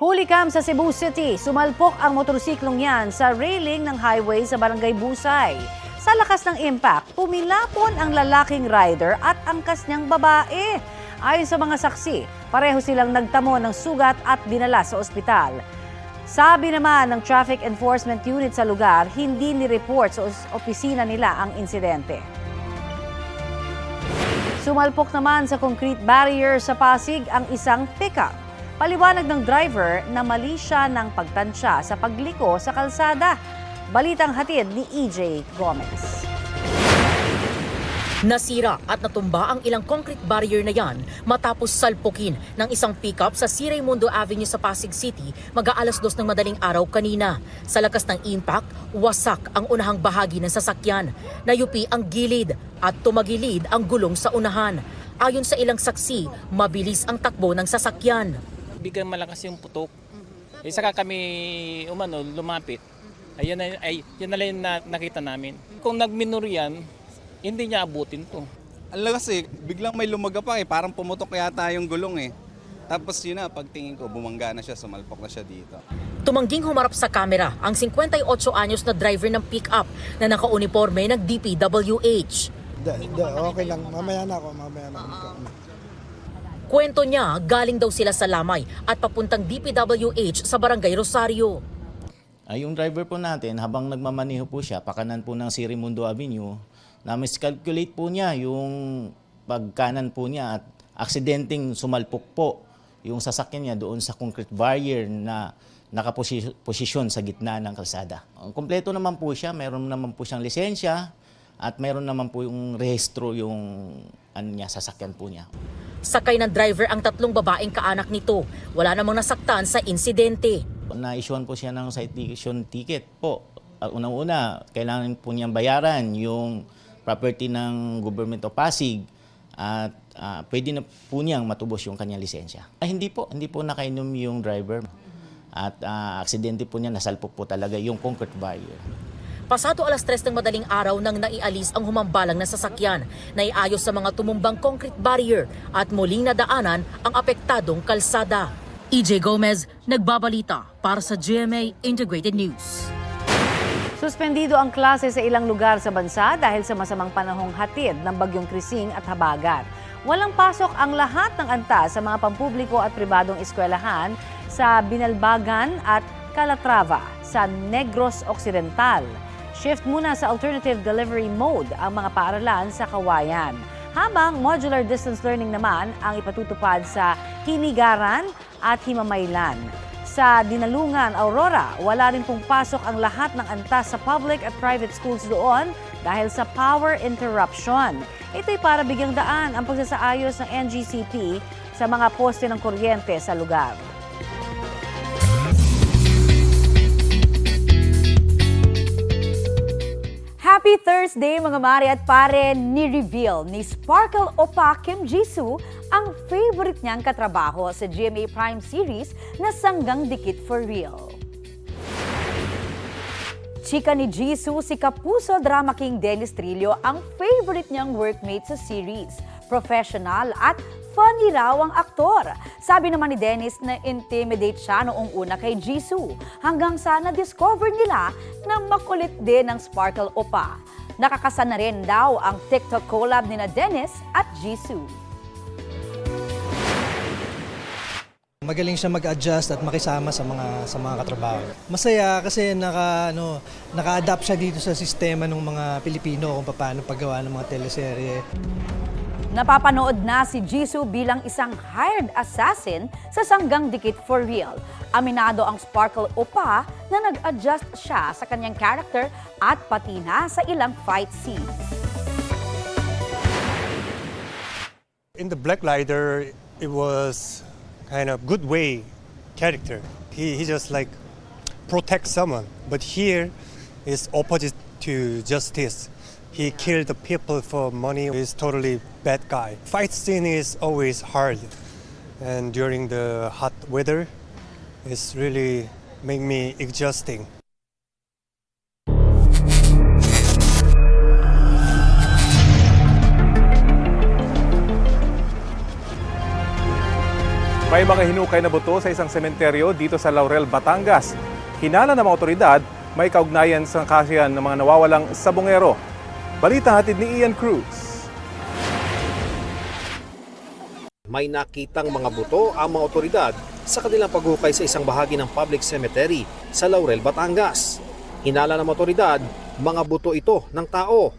Hulikam sa Cebu City, sumalpok ang motorsiklong yan sa railing ng highway sa Barangay Busay. Sa lakas ng impact, pumilapon ang lalaking rider at angkas niyang babae. Ayon sa mga saksi, pareho silang nagtamo ng sugat at dinala sa ospital. Sabi naman ng Traffic Enforcement Unit sa lugar, hindi ni-report sa opisina nila ang insidente. Sumalpok naman sa concrete barrier sa Pasig ang isang pickup. Paliwanag ng driver na mali siya ng pagtansya sa pagliko sa kalsada. Balitang hatid ni EJ Gomez. Nasira at natumba ang ilang concrete barrier na yan matapos salpukin ng isang pickup sa C. Raimundo Avenue sa Pasig City mag-aalas dos ng madaling araw kanina. Sa lakas ng impact, wasak ang unahang bahagi ng sasakyan. Nayupi ang gilid at tumagilid ang gulong sa unahan. Ayon sa ilang saksi, mabilis ang takbo ng sasakyan. Biglang malakas yung putok. Eh, saka kami umano, lumapit. Ayun na, ay, yun na lang na, nakita namin. Kung nagminor yan, hindi niya abutin to. Ang lakas eh, biglang may lumaga pa eh, parang pumutok yata yung gulong eh. Tapos yun na, pagtingin ko, bumangga na siya, sumalpok na siya dito. Tumangging humarap sa kamera ang 58 anyos na driver ng pickup na nakauniforme ng DPWH. Da, da, okay lang, mamaya na ako, mamaya na ako. Kwento niya, galing daw sila sa Lamay at papuntang DPWH sa Barangay Rosario. Ay, yung driver po natin, habang nagmamaneho po siya, pakanan po ng Sirimundo Avenue, na miscalculate po niya yung pagkanan po niya at aksidenteng sumalpok po yung sasakyan niya doon sa concrete barrier na nakaposisyon sa gitna ng kalsada. Kompleto naman po siya, meron naman po siyang lisensya at meron naman po yung rehistro yung ano niya, sasakyan po niya. Sakay ng driver ang tatlong babaeng kaanak nito. Wala namang nasaktan sa insidente. na-issuean po siya ng citation ticket po. Uh, Unang-una, kailangan po niyang bayaran yung property ng government of Pasig at ah, pwede na po niyang matubos yung kanyang lisensya. Ah, hindi po, hindi po nakainom yung driver. At ah, aksidente po niya, nasalpok po talaga yung concrete barrier. Pasado alas 3 ng madaling araw nang naialis ang humambalang na sasakyan, naiayos sa mga tumumbang concrete barrier at muling nadaanan ang apektadong kalsada. EJ Gomez, nagbabalita para sa GMA Integrated News. Suspendido ang klase sa ilang lugar sa bansa dahil sa masamang panahong hatid ng bagyong Krising at Habagat. Walang pasok ang lahat ng antas sa mga pampubliko at pribadong eskwelahan sa Binalbagan at Calatrava sa Negros Occidental. Shift muna sa alternative delivery mode ang mga paaralan sa Kawayan. Habang modular distance learning naman ang ipatutupad sa Hinigaran at Himamaylan. Sa Dinalungan, Aurora, wala rin pong pasok ang lahat ng antas sa public at private schools doon dahil sa power interruption. Ito'y para bigyang daan ang pagsasaayos ng NGCP sa mga poste ng kuryente sa lugar. Happy Thursday mga mare at pare! Ni-reveal ni Sparkle Opa Kim Jisoo ang favorite niyang katrabaho sa GMA Prime series na Sanggang Dikit for Real. Chika ni Jisoo, si Kapuso Drama King Dennis Trillo ang favorite niyang workmate sa series. Professional at funny raw ang aktor. Sabi naman ni Dennis na intimidate siya noong una kay Jisoo hanggang sa na-discover nila na makulit din ng Sparkle Opa. Nakakasana rin daw ang TikTok collab ni na Dennis at Jisoo. Magaling siya mag-adjust at makisama sa mga sa mga katrabaho. Masaya kasi naka ano, naka-adapt siya dito sa sistema ng mga Pilipino kung paano paggawa ng mga teleserye. Napapanood na si Jisoo bilang isang hired assassin sa Sanggang Dikit for Real. Aminado ang Sparkle Opa na nag-adjust siya sa kanyang character at pati na sa ilang fight scenes. In the Black Rider, it was kind of good way character. He, he just like protect someone, but here is opposite to justice. He killed the people for money. He's totally bad guy. Fight scene is always hard, and during the hot weather, it's really make me exhausting. May mga hinukay na buto sa isang sementeryo dito sa Laurel, Batangas. Hinala ng mga otoridad, may kaugnayan sa kasiyan ng mga nawawalang sabongero. Balita hatid ni Ian Cruz. may nakitang mga buto ang mga otoridad sa kanilang paghukay sa isang bahagi ng public cemetery sa Laurel, Batangas. Hinala ng otoridad, mga buto ito ng tao.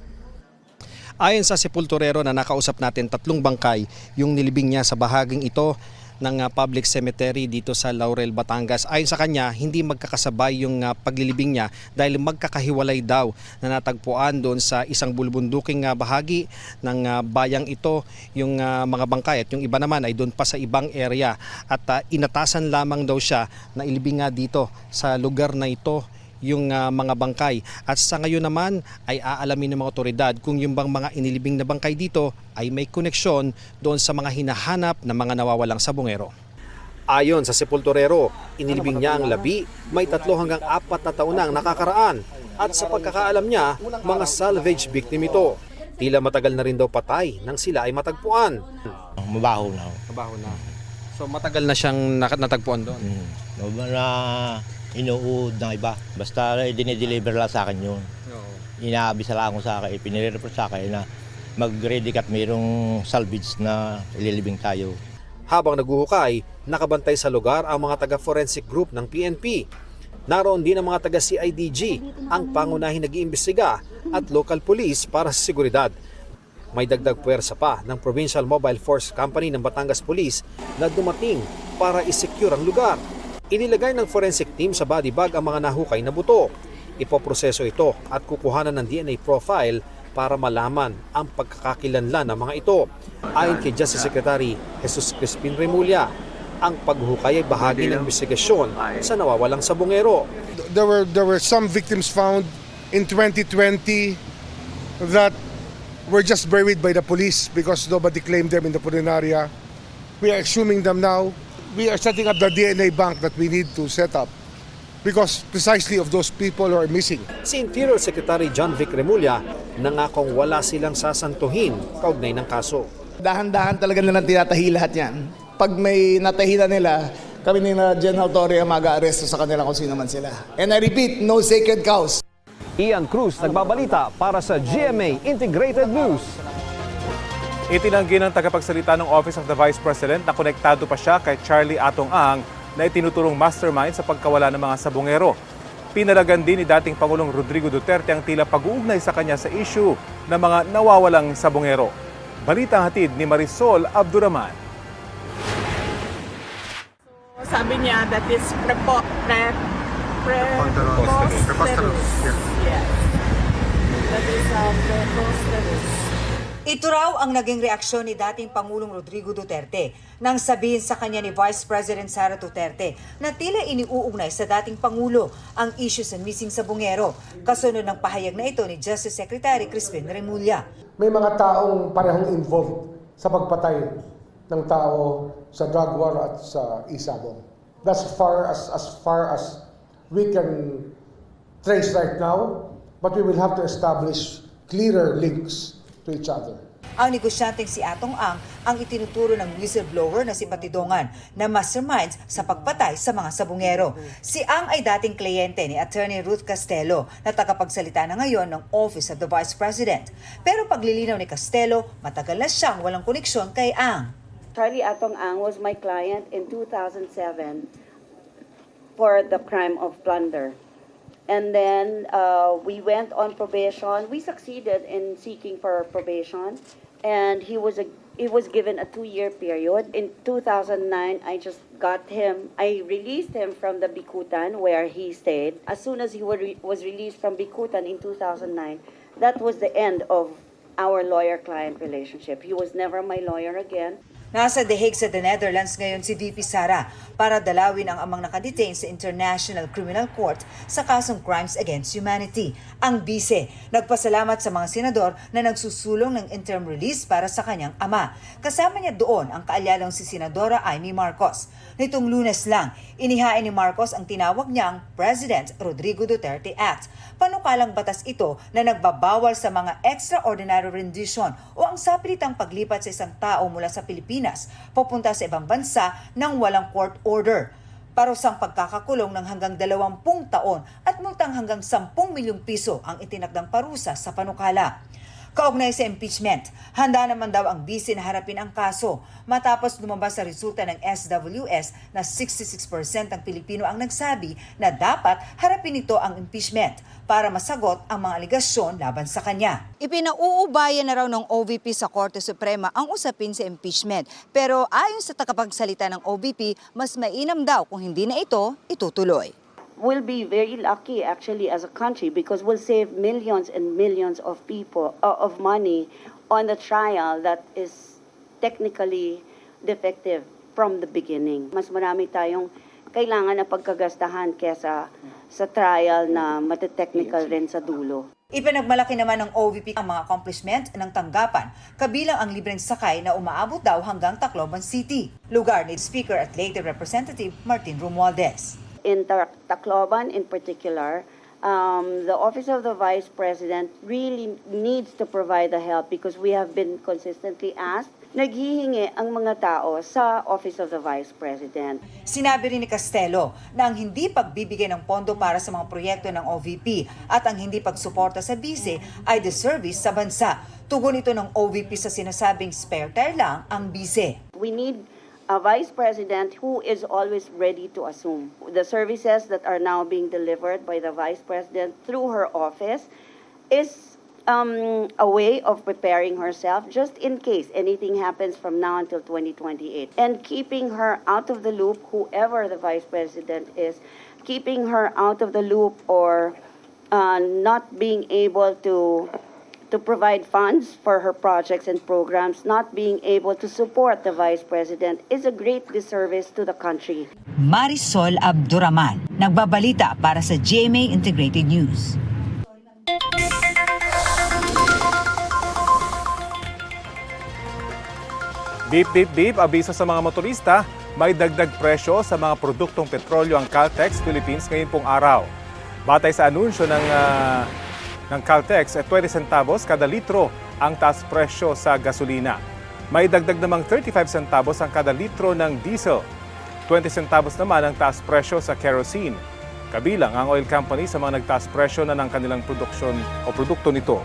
Ayon sa sepulturero na nakausap natin, tatlong bangkay yung nilibing niya sa bahaging ito ng ah, public cemetery dito sa Laurel, Batangas. Ayon sa kanya, hindi magkakasabay yung ah, paglilibing niya dahil magkakahiwalay daw na natagpuan doon sa isang bulbunduking ah, bahagi ng bayang ito. Yung mga bangkay at yung iba naman ay doon pa sa ibang area. At inatasan lamang daw siya na ilibing nga dito sa lugar na ito yung ah, mga bangkay. At sa ngayon naman ay aalamin ng mga otoridad kung yung bang mga inilibing na bangkay dito ay may koneksyon doon sa mga hinahanap na mga nawawalang sabongero. Ayon sa sepulturero, inilibing niya ang labi, may tatlo hanggang apat na taon na ang nakakaraan at sa pagkakaalam niya, mga salvage victim ito. Tila matagal na rin daw patay nang sila ay matagpuan. Mabaho na. Kabaho na. So matagal na siyang natagpuan doon. Mm. Na inuud ng iba. Basta dinideliver lang sa akin yun. Inaabisa lang ako sa akin, pinire-report sa akin na mag-ready ka at mayroong salvage na ililibing tayo. Habang naguhukay, nakabantay sa lugar ang mga taga-forensic group ng PNP. Naroon din ang mga taga-CIDG, ang pangunahing nag-iimbestiga at local police para sa seguridad. May dagdag puwersa pa ng Provincial Mobile Force Company ng Batangas Police na dumating para isecure ang lugar. Inilagay ng forensic team sa body bag ang mga nahukay na buto. Ipoproseso ito at kukuhanan ng DNA profile para malaman ang pagkakakilanlan ng mga ito. Ayon kay Justice Secretary Jesus Crispin Remulla, ang paghukay ay bahagi ng investigasyon sa nawawalang sabongero. there were there were some victims found in 2020 that were just buried by the police because nobody claimed them in the Purinaria. We are exhuming them now. We are setting up the DNA bank that we need to set up because precisely of those people who are missing. Si Interior Secretary John Vic Remulla nangakong wala silang sasantuhin kaugnay ng kaso. Dahan-dahan talaga nilang tinatahi lahat yan. Pag may natahi na nila, kami ni na General Torre ang mag-aaresto sa kanila kung sino man sila. And I repeat, no sacred cows. Ian Cruz nagbabalita para sa GMA Integrated News. Itinanggi ng tagapagsalita ng Office of the Vice President na konektado pa siya kay Charlie Atong Ang na itinuturong mastermind sa pagkawala ng mga sabongero. Pinalagan din ni dating Pangulong Rodrigo Duterte ang tila pag-uugnay sa kanya sa issue ng mga nawawalang sabongero. Balita hatid ni Marisol Abduraman. Sabi niya that is prepo, pre, preposterous. Yes. That is um, preposterous. Ito raw ang naging reaksyon ni dating Pangulong Rodrigo Duterte nang sabihin sa kanya ni Vice President Sara Duterte na tila iniuugnay sa dating Pangulo ang issue sa missing sa bungero, kasunod ng pahayag na ito ni Justice Secretary Crispin Remulla. May mga taong parehong involved sa pagpatay ng tao sa drug war at sa isabong. That's far as as far as we can trace right now, but we will have to establish clearer links to each other. Ang negosyanteng si Atong Ang ang itinuturo ng whistleblower na si Patidongan na masterminds sa pagpatay sa mga sabungero. Si Ang ay dating kliyente ni Attorney Ruth Castello na tagapagsalita na ngayon ng Office of the Vice President. Pero paglilinaw ni Castello, matagal na siyang walang koneksyon kay Ang. Charlie Atong Ang was my client in 2007 for the crime of plunder. And then uh, we went on probation. We succeeded in seeking for probation, and he was a he was given a two-year period. In 2009, I just got him. I released him from the Bikutan where he stayed. As soon as he re- was released from Bikutan in 2009, that was the end of our lawyer-client relationship. He was never my lawyer again. Nasa The Hague sa the Netherlands ngayon si VP Sara para dalawin ang amang nakadetain sa International Criminal Court sa kasong Crimes Against Humanity. Ang bise, nagpasalamat sa mga senador na nagsusulong ng interim release para sa kanyang ama. Kasama niya doon ang kaalyadong si Senadora Amy Marcos. Nitong lunes lang, inihain ni Marcos ang tinawag niyang President Rodrigo Duterte Act. Panukalang batas ito na nagbabawal sa mga extraordinary rendition o ang sapilitang paglipat sa isang tao mula sa Pilipinas Pilipinas papunta sa ibang bansa nang walang court order. Parusang pagkakakulong ng hanggang 20 taon at multang hanggang 10 milyong piso ang itinakdang parusa sa panukala. Kaugnay sa impeachment, handa naman daw ang BC na harapin ang kaso matapos lumabas sa resulta ng SWS na 66% ng Pilipino ang nagsabi na dapat harapin ito ang impeachment para masagot ang mga aligasyon laban sa kanya. Ipinauubayan na raw ng OVP sa Korte Suprema ang usapin sa impeachment. Pero ayon sa tagapagsalita ng OVP, mas mainam daw kung hindi na ito itutuloy. We'll be very lucky actually as a country because we'll save millions and millions of people, uh, of money on the trial that is technically defective from the beginning. Mas marami tayong kailangan na pagkagastahan kesa sa trial na matetechnical rin sa dulo. Ipinagmalaki naman ng OVP ang mga accomplishment ng tanggapan, kabilang ang libreng sakay na umaabot daw hanggang Tacloban City, lugar ni Speaker at later Representative Martin Romualdez. In Ta- Tacloban in particular, um, the Office of the Vice President really needs to provide the help because we have been consistently asked. Naghihingi ang mga tao sa Office of the Vice President. Sinabi rin ni Castelo na ang hindi pagbibigay ng pondo para sa mga proyekto ng OVP at ang hindi pagsuporta sa bise ay disservice sa bansa. Tugon ito ng OVP sa sinasabing spare tire lang ang bise. We need a vice president who is always ready to assume. The services that are now being delivered by the vice president through her office is um, a way of preparing herself just in case anything happens from now until 2028 and keeping her out of the loop whoever the vice president is keeping her out of the loop or uh, not being able to to provide funds for her projects and programs, not being able to support the Vice President is a great disservice to the country. Marisol Abduraman, nagbabalita para sa GMA Integrated News. Beep, beep, beep, abiso sa mga motorista, may dagdag presyo sa mga produktong petrolyo ang Caltex Philippines ngayon pong araw. Batay sa anunsyo ng, ah, ng Caltex, eh, 20 centavos kada litro ang taas presyo sa gasolina. May dagdag namang 35 centavos ang kada litro ng diesel. 20 centavos naman ang taas presyo sa kerosene. Kabilang ang oil company sa mga nagtaas presyo na ng kanilang produksyon o produkto nito.